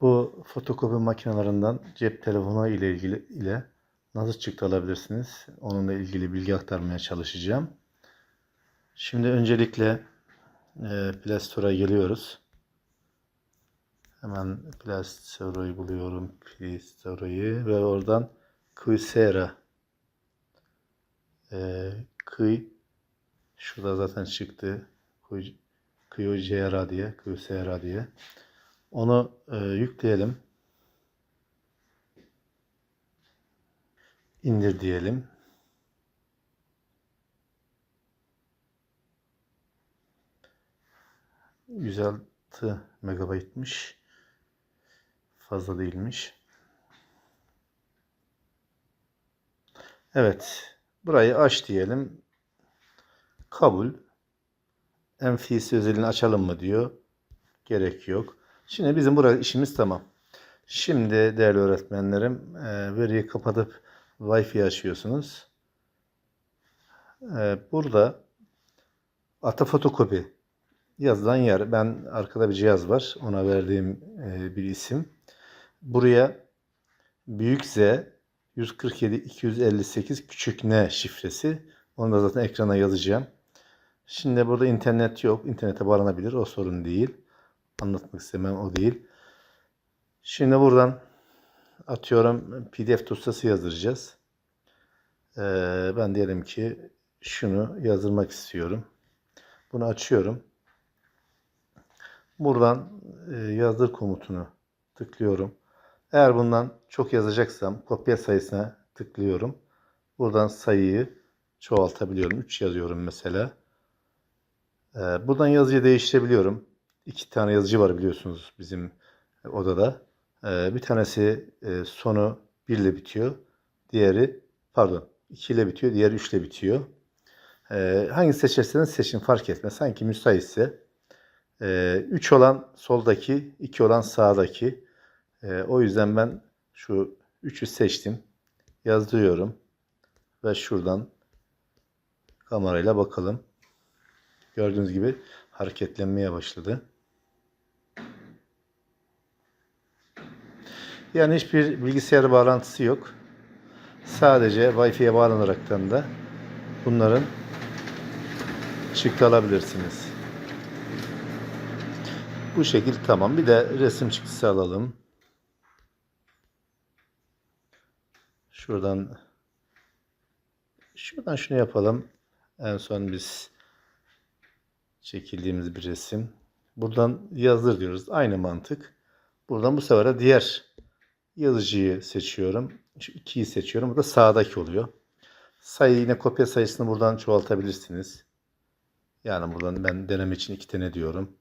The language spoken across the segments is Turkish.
Bu fotokopi makinelerinden cep telefonu ile ilgili ile nasıl çıktı alabilirsiniz? Onunla ilgili bilgi aktarmaya çalışacağım. Şimdi öncelikle e, Play Store'a geliyoruz. Hemen Play Store'u buluyorum. Play Store'u ve oradan Quisera e, Kıy şurada zaten çıktı. Kyocera diye, Kyocera diye. Onu e, yükleyelim. İndir diyelim. ...106 megabaytmış. Fazla değilmiş. Evet. Burayı aç diyelim. Kabul. Enfisi özelliğini açalım mı diyor. Gerek yok. Şimdi bizim burada işimiz tamam. Şimdi değerli öğretmenlerim e, veriyi kapatıp Wi-Fi açıyorsunuz. E, Burada ata fotokopi yazılan yer. Ben arkada bir cihaz var. Ona verdiğim e, bir isim. Buraya büyük Z 147 258 küçük N şifresi. Onu da zaten ekrana yazacağım. Şimdi burada internet yok. İnternete bağlanabilir. O sorun değil. Anlatmak istemem o değil. Şimdi buradan atıyorum PDF dosyası yazdıracağız. Ee, ben diyelim ki şunu yazdırmak istiyorum. Bunu açıyorum. Buradan e, yazdır komutunu tıklıyorum. Eğer bundan çok yazacaksam kopya sayısına tıklıyorum. Buradan sayıyı çoğaltabiliyorum. 3 yazıyorum mesela. Ee, buradan yazıyı değiştirebiliyorum. İki tane yazıcı var biliyorsunuz bizim odada. Ee, bir tanesi e, sonu 1 ile bitiyor. Diğeri pardon 2 ile bitiyor. Diğeri 3 ile bitiyor. Ee, hangi seçerseniz seçin fark etmez. Sanki müsaitse. 3 olan soldaki, 2 olan sağdaki. O yüzden ben şu 3'ü seçtim. Yazdırıyorum. Ve şuradan kamerayla bakalım. Gördüğünüz gibi hareketlenmeye başladı. Yani hiçbir bilgisayar bağlantısı yok. Sadece Wi-Fi'ye bağlanaraktan da bunların çıktı alabilirsiniz. Bu şekil tamam. Bir de resim çıktısı alalım. Şuradan şuradan şunu yapalım. En son biz çekildiğimiz bir resim. Buradan yazdır diyoruz. Aynı mantık. Buradan bu sefer diğer yazıcıyı seçiyorum. Şu ikiyi seçiyorum. Bu da sağdaki oluyor. Sayı yine kopya sayısını buradan çoğaltabilirsiniz. Yani buradan ben deneme için iki tane diyorum.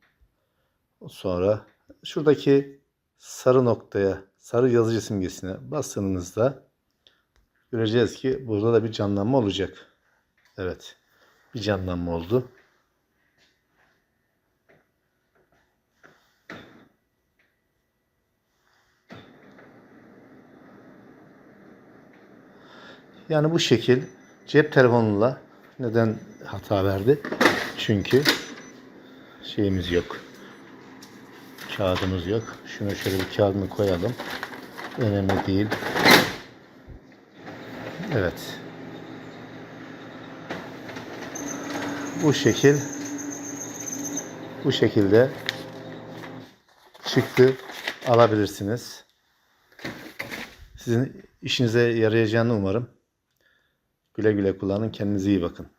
Sonra şuradaki sarı noktaya, sarı yazıcı simgesine bastığınızda göreceğiz ki burada da bir canlanma olacak. Evet. Bir canlanma oldu. Yani bu şekil cep telefonuyla neden hata verdi? Çünkü şeyimiz yok. Kağıdımız yok. Şunu şöyle bir kağıdını koyalım. Önemli değil. Evet. Bu şekil bu şekilde çıktı alabilirsiniz. Sizin işinize yarayacağını umarım. Güle güle kullanın. Kendinize iyi bakın.